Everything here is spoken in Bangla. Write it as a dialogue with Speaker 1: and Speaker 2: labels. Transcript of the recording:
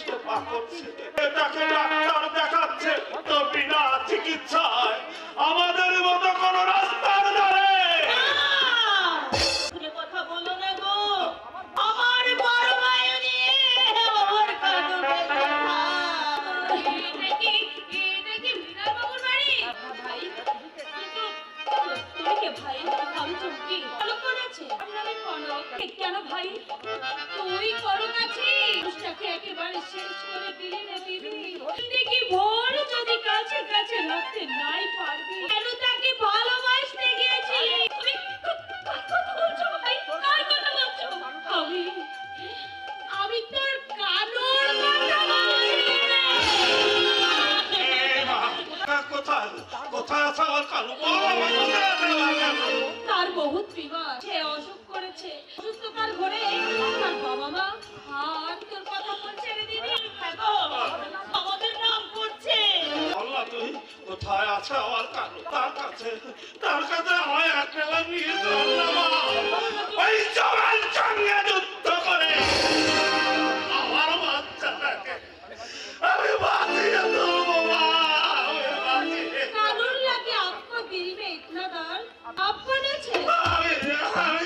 Speaker 1: সেবা করছে। এটাকে ডাক্তার দেখাচ্ছে তো বিনা চিকিৎসায়। আমাদের মতো কোনো রাস্তার ধারে।
Speaker 2: আমার ভাই কিন্তু তুমি কে ভাই? আমি চুমকি? ভালো করেছে। আমি কনক কেন ভাই? তুই করো কাছে। একেবারে দেখি ভোর যদি কাছে কাছে রাখতে নাই পারবি? তার বহুত বিবাহ সে অসুখ করেছে। অসুস্থতার ঘরে তার বাবা মা আর তোর কথা
Speaker 1: আছে আমার কালু? তার কাছে তার কাছে আমায় এক বেলা নিয়ে চল
Speaker 2: দিল মে ইতনা